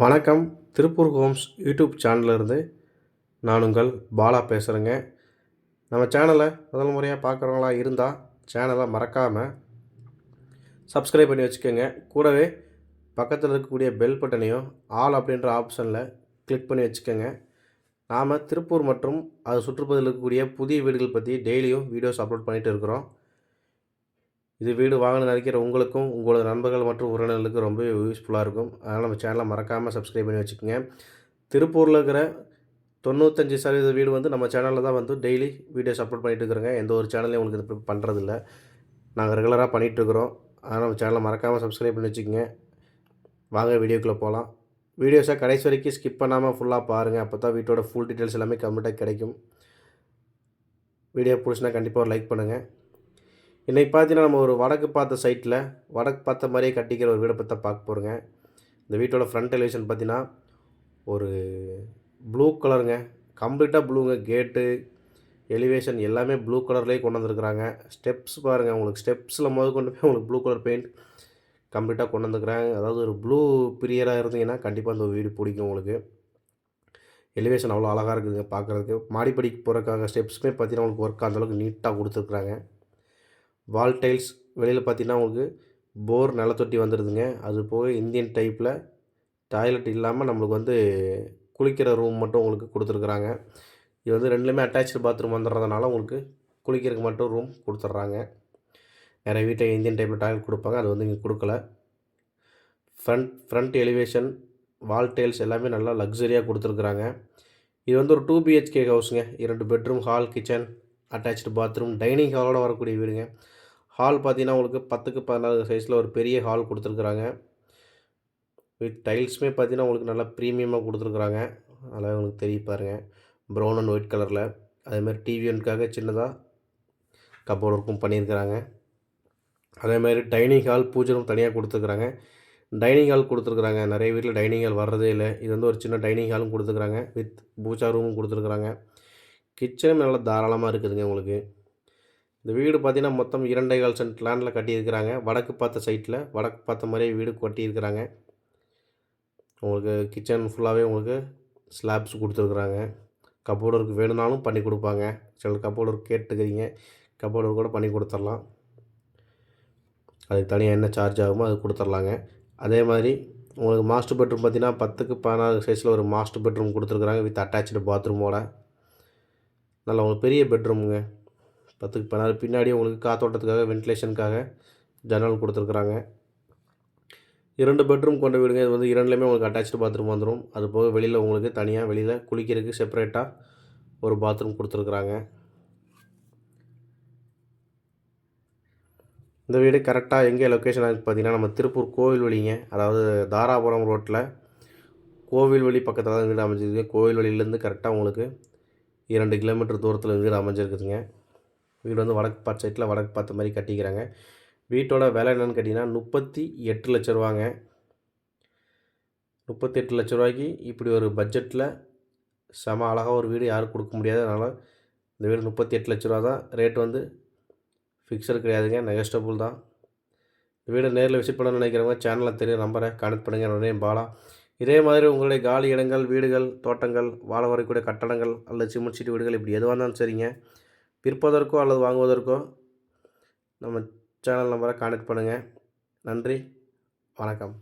வணக்கம். Tiruppur Holmes YouTube சேனல்லேருந்து நான் உங்கள் பாலா பேசுகிறேங்க நம்ம சேனலை முதல் முறையாக பார்க்குறவங்களா இருந்தால் சேனலை மறக்காமல் சப்ஸ்கிரைப் பண்ணி வச்சுக்கோங்க. கூடவே பக்கத்தில் இருக்கக்கூடிய பெல் பட்டனையும் ஆல் அப்படின்ற ஆப்ஷனில் கிளிக் பண்ணி வச்சுக்கோங்க. நாம் திருப்பூர் மற்றும் அது சுற்றுப்பதில் இருக்கக்கூடிய புதிய வீடுகள் பற்றி டெய்லியும் வீடியோஸ் அப்லோட் பண்ணிகிட்டு இருக்கிறோம். இது வீடு வாங்கணும்னு நினைக்கிற உங்களுக்கும் உங்களோட நண்பர்கள் மற்றும் உறவினர்களுக்கு ரொம்ப யூஸ்ஃபுல்லாக இருக்கும். அதனால் நம்ம சேனலை மறக்காமல் சப்ஸ்கிரைப் பண்ணி வச்சுக்கோங்க. திருப்பூரில் இருக்கிற தொண்ணூத்தஞ்சு சதவீத வீடு வந்து நம்ம சேனலில் தான் வந்து டெய்லி வீடியோஸ் அப்லோட் பண்ணிகிட்டு இருக்கிறோங்க. எந்த ஒரு சேனலையும் உங்களுக்கு இது பண்ணுறதில்ல நாங்கள் ரெகுலராக பண்ணிகிட்ருக்குறோம் அதனால் நம்ம சேனலை மறக்காமல் சப்ஸ்கிரைப் பண்ணி வச்சுக்கோங்க. வாங்க வீடியோக்குள்ளே போகலாம் வீடியோஸை கடைசி வரைக்கும் ஸ்கிப் பண்ணாமல் ஃபுல்லாக பாருங்கள் அப்போ தான் வீட்டோட ஃபுல் டீட்டெயில்ஸ் எல்லாமே கம்ப்ளீட்டாக கிடைக்கும். வீடியோ பிடிச்சினா கண்டிப்பாக ஒரு லைக் பண்ணுங்கள் இன்றைக்கி பார்த்தீங்கன்னா நம்ம ஒரு வடக்கு பார்த்த சைட்டில் வடக்கு பார்த்த மாதிரியே கட்டிக்கிற ஒரு வீடை பற்றி பார்க்க போகிறோங்க இந்த வீட்டோட ஃப்ரண்ட் எலிவேஷன் பார்த்தீங்கன்னா ஒரு ப்ளூ கலருங்க கம்ப்ளீட்டாக ப்ளூங்க கேட்டு எலிவேஷன் எல்லாமே ப்ளூ கலர்லேயே கொண்டு வந்திருக்கிறாங்க. ஸ்டெப்ஸ் பாருங்கள் உங்களுக்கு ஸ்டெப்ஸில் முதல் கொண்டு போய் உங்களுக்கு ப்ளூ கலர் பெயிண்ட் கம்ப்ளீட்டாக கொண்டு வந்துருக்குறாங்க. அதாவது ஒரு ப்ளூ பிரியராக இருந்தீங்கன்னா கண்டிப்பாக அந்த வீடு பிடிக்கும் உங்களுக்கு. எலிவேஷன் அவ்வளோ அழகாக இருக்குதுங்க பார்க்குறதுக்கு. மாடிப்படிக்கு போகிறக்காக ஸ்டெப்ஸுமே பார்த்தீங்கன்னா உங்களுக்கு ஒர்க் அந்தளவுக்கு நீட்டாக கொடுத்துருக்குறாங்க. வால் டைல்ஸ் வெளியில் பார்த்தீங்கன்னா உங்களுக்கு போர் நிலத்தொட்டி வந்துடுதுங்க அது போக இந்தியன் டைப்பில் டாய்லெட் இல்லாமல் நம்மளுக்கு வந்து குளிக்கிற ரூம் மட்டும் உங்களுக்கு கொடுத்துருக்குறாங்க. இது வந்து ரெண்டுலேயுமே அட்டாச்சு பாத்ரூம் வந்துடுறதுனால உங்களுக்கு குளிக்கிறதுக்கு மட்டும் ரூம் கொடுத்துட்றாங்க. நிறைய வீட்டை இந்தியன் டைப்பில் டாய்லெட் கொடுப்பாங்க. அது வந்து இங்கே கொடுக்கல. Front front elevation wall tiles எல்லாமே நல்லா லக்ஸரியாக கொடுத்துருக்குறாங்க. இது வந்து ஒரு டூ பிஹெச்கே ஹவுஸுங்க இரண்டு bedroom hall kitchen attach bathroom dining ஹாலோட வரக்கூடிய வீடுங்க. ஹால் பார்த்தீங்கன்னா உங்களுக்கு பத்துக்கு பதினாறு சைஸில் ஒரு பெரிய ஹால் கொடுத்துருக்குறாங்க. வித் டைல்ஸுமே பார்த்தீங்கன்னா உங்களுக்கு நல்லா ப்ரீமியமாக கொடுத்துருக்குறாங்க. நல்லா உங்களுக்கு தெரிய பாருங்கள் ப்ரௌன் அண்ட் ஒயிட் கலரில் அதேமாதிரி டிவியனுக்காக சின்னதாக கப்போர்ட் ஒர்க்கும் பண்ணியிருக்கிறாங்க. அதேமாதிரி டைனிங் ஹால் பூஜை ரூம் தனியாக கொடுத்துருக்குறாங்க. டைனிங் ஹால் கொடுத்துருக்குறாங்க. நிறைய வீட்டில் டைனிங் ஹால் வர்றதே இல்லை. இது வந்து ஒரு சின்ன டைனிங் ஹாலும் கொடுத்துருக்குறாங்க. வித் பூஜா ரூமும் கொடுத்துருக்குறாங்க. கிச்சனும் நல்லா தாராளமாக இருக்குதுங்க உங்களுக்கு. இந்த வீடு பார்த்திங்கன்னா மொத்தம் இரண்டே கால் சென்ட் லேண்டில் கட்டியிருக்கிறாங்க. வடக்கு பார்த்த சைட்டில் வடக்கு பார்த்த மாதிரியே வீடு கட்டியிருக்கிறாங்க. உங்களுக்கு கிச்சன் ஃபுல்லாகவே உங்களுக்கு ஸ்லாப்ஸ் கொடுத்துருக்குறாங்க. கப்போர்டு ஒர்க் வேணும்னாலும் பண்ணி கொடுப்பாங்க. சில கப்போர்டு ஒர்க் கேட்டுக்கிறீங்க. கப்போர்டு ஒர்க் கூட பண்ணி கொடுத்துர்லாம் அதுக்கு தனியாக என்ன சார்ஜ் ஆகுமோ அது கொடுத்துர்லாங்க அதே மாதிரி உங்களுக்கு மாஸ்டர் பெட்ரூம் பார்த்தீங்கன்னா பத்துக்கு பதினாறு சைஸில் ஒரு மாஸ்டர் பெட்ரூம் கொடுத்துருக்குறாங்க வித் அட்டாச்சு பாத்ரூமோட நல்ல உங்களுக்கு பெரிய பெட்ரூமுங்க பத்துக்கு பதினாறு. பின்னாடி உங்களுக்கு காத்தோட்டத்துக்காக வென்டிலேஷனுக்காக ஜன்னல் கொடுத்துருக்குறாங்க. இரண்டு பெட்ரூம் கொண்ட வீடுங்க. இது வந்து இரண்டுலேயுமே உங்களுக்கு அட்டாச்சு பாத்ரூம் வந்துடும் அது போக வெளியில் உங்களுக்கு தனியாக வெளியில் குளிக்கிறதுக்கு செப்பரேட்டாக ஒரு பாத்ரூம் கொடுத்துருக்குறாங்க. இந்த வீடு கரெக்டாக எங்கே லொக்கேஷன் ஆகுது பார்த்தீங்கன்னா நம்ம திருப்பூர் கோவில் வழிங்க. அதாவது தாராபுரம் ரோட்டில் கோவில் வழி பக்கத்தில் தான் வீடு அமைஞ்சிருக்கு கோவில் வழியிலேருந்து கரெக்டாக உங்களுக்கு இரண்டு கிலோமீட்டர் தூரத்தில் வீடு அமைஞ்சிருக்குதுங்க. வீடு வந்து வடக்கு பார்த்த சைட்டில் வடக்கு பார்த்த மாதிரி கட்டிக்கிறாங்க. வீட்டோட விலை என்னென்னு கேட்டிங்கன்னா முப்பத்தி எட்டு லட்ச ரூபாங்க. முப்பத்தி எட்டு லட்ச ரூபாய்க்கு இப்படி ஒரு பட்ஜெட்டில் செம அழகாக ஒரு வீடு யாரும் கொடுக்க முடியாது. அதனால் இந்த வீடு முப்பத்தி எட்டு லட்ச ரூபா தான். ரேட் வந்து ஃபிக்ஸடு கிடையாதுங்க. நெகஸ்டபுள் தான். இந்த வீடு நேரில் விசிட் பண்ணணும்னு நினைக்கிறவங்க சேனலில் தெரியும் நம்பரை கனெக்ட் பண்ணுங்கள் என்னுடைய பாலா. இதே மாதிரி உங்களுடைய காலி இடங்கள் வீடுகள் தோட்டங்கள் வாழ வரக்கூடிய கட்டடங்கள் அல்லது சிமெண்ட் சீட்டு வீடுகள் இப்படி எதுவாக இருந்தாலும் சரிங்க. விற்பதற்கோ அல்லது வாங்குவதற்கோ நம்ம சேனல் நம்பரை கான்டெக்ட் பண்ணுங்கள் நன்றி. வணக்கம்.